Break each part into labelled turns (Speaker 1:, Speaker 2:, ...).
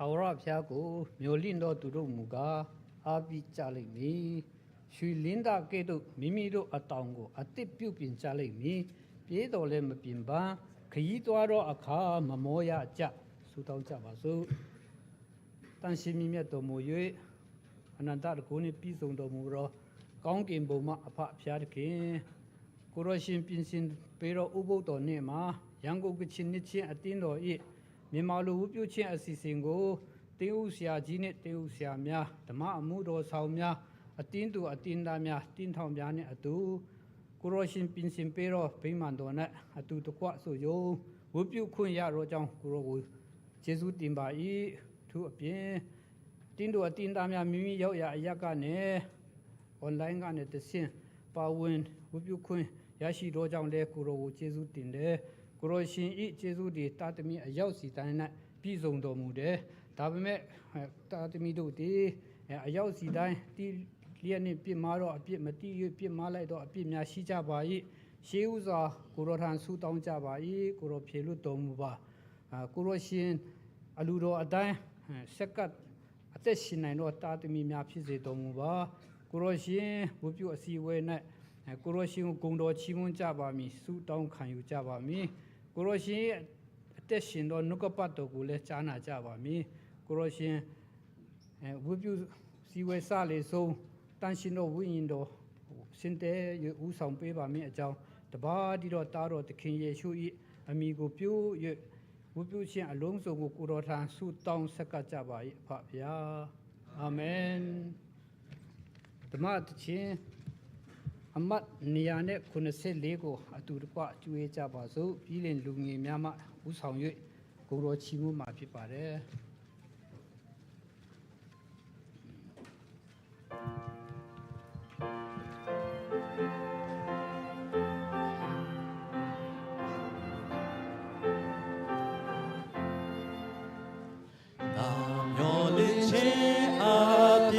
Speaker 1: ထာဝရဘုရားကိုမျိုးလင့်တော်သူတို့မူကားအားပြီးကြလိမ့်မည်ရွှေလင်းတာကဲ့သို့မိမိတို့အတောင်ကိုအသစ်ပြုတ်ပြင်ကြလိမ့်မည်ပြေးတော်လည်းမပြင်ပန်းခရီးသွားတော့အခါမမောရကြဆုတောင်းကြပါစို့တန်ရှိမြတ်မြတ်တော်မူ၍အနန္တတကုနှင့်ပြည့်စုံတော်မူသောကောင်းကင်ဘုံမှအဖဖျားသခင်ကိုရရှင်ပြင်စင်ပေတော်ဥပုပ်တော်နေ့မှာရန်ကုန်ကချင်နှစ်ချင်းအတင်းတော်၏ မြန်မာလူဝပြုချင်းအစီအစဉ်ကိုတင်းဥဆရာကြီးနဲ့တင်းဥဆရာများဓမ္မအမှုတော်ဆောင်များအတင်းသူအတင်းသားများတင်းထောင်များနဲ့အတူကိုရရှင်ပြင်စင်ပေတော်ဗိမာန်တော်နဲ့အတူတကွဆိုယုံဝပြုခွင့်ရတော့ကြောင်းကိုရောကိုကျေးဇူးတင်ပါ၏သူအပြင်တင်းသူအတင်းသားများမိမိရောက်ရအရက်ကနေ online ကနေတဆင့်ပါဝင်ဝပြုခွင့်ရရှိတော့ကြောင်းလဲကိုရောကိုကျေးဇူးတင်တယ် ကိုရောရှင်ဤကျေးဇူးတွေတာသမီအရောက်စီတိုင်း၌ပြည့်စုံတော်မူတယ်ဒါပေမဲ့အဲတာသမီတို့ဒီအဲအရောက်စီတိုင်းတီလျက်နှင့်ပြစ်မှားတော့အပြစ်မတိ၍ပြစ်မှားလိုက်တော့အပြစ်များရှိကြပါ၏ရှေးဥစွာကိုရောထံဆူတောင်းကြပါ၏ကိုရောဖြေလို့တော်မူပါအာကိုရောရှင်အလူတော်အတိုင်းအဲစက္ကပ်အသက်ရှင်နိုင်တော့တာသမီများဖြစ်စေတော်မူပါကိုရောရှင်ဝပြုအစီအဝဲ၌အဲကိုရောရှင်ကိုဂုံတော်ချီးမွမ်းကြပါမည်ဆုတောင်းခံယူကြပါမည် ကိုရောရှင်ရဲ့အသက်ရှင်သောနှုတ်ကပတ်တော်ကိုလည်းကြားနာကြပါမည်ကိုရောရှင်အဲဝပြုစီဝဲစလေဆုံးတန်ရှင်တော်ဝိညာဉ်တော်စင်တဲရဦးဆောင်ပေးပါမည်အကြောင်းတပါးဒီတော့တားတော်သခင်ယေရှု၏အမိကိုပြု၍ဝပြုခြင်းအလုံးစုံကိုကိုတော်ထံဆုတောင်းဆက်ကပ်ကြပါ၏အဖဗျာအာမင်ဓမ္မတခြင်း အမတ်နေရာနဲ့94ကိုအတူတကွကျွေးကြပါစို့ပြီးရင်လူငယ်များမှဥဆောင်၍ကိုတော်ချီးမွမ်းမှာဖြစ်ပါတယ်
Speaker 2: နာမျောလင်းခြင်းအပြ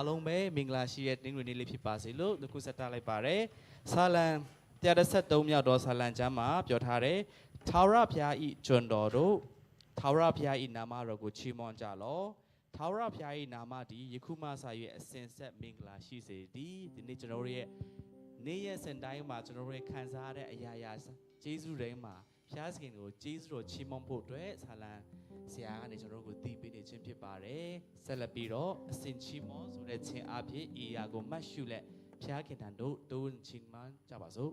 Speaker 2: အားလုံးပဲမင်္ဂလာရှိတဲ့တင်းတွင်နေ့လေးဖြစ်ပါစေလို့ဒီခုဆက်တာလိုက်ပါတယ်ဆာလံ133မြောက်သောဆာလံကျမ်းမှာပြောထားတယ်ထာဝရဘုရားဤကျွန်တော်တို့ထာဝရဘုရားဤနာမတော်ကိုချီးမွမ်းကြလော့ထာဝရဘုရားဤနာမသည်ယခုမှစ၍အစဉ်ဆက်မင်္ဂလာရှိစေသည်ဒီနေ့ကျွန်တော်တို့ရဲ့နေ့ရက်စင်တိုင်းမှာကျွန်တော်တို့ခံစားရတဲ့အရာရာဂျေဇုတိုင်းမှာ ဖျားစခင်ကိုဂျေဇုတော်ချီးမွမ်းဖို့အတွက်ဆာလံဆရာကနေကျွန်တော်တို့ကိုတည်ပေးနေခြင်းဖြစ်ပါတယ်ဆက်လက်ပြီးတော့အစင်ချီးမွမ်းဆိုတဲ့ခြင်းအဖြစ်အေယာကိုမှတ်ရှုလက်ဖျားခင်တန်တို့တိုးချီးမွမ်းကြပါစို့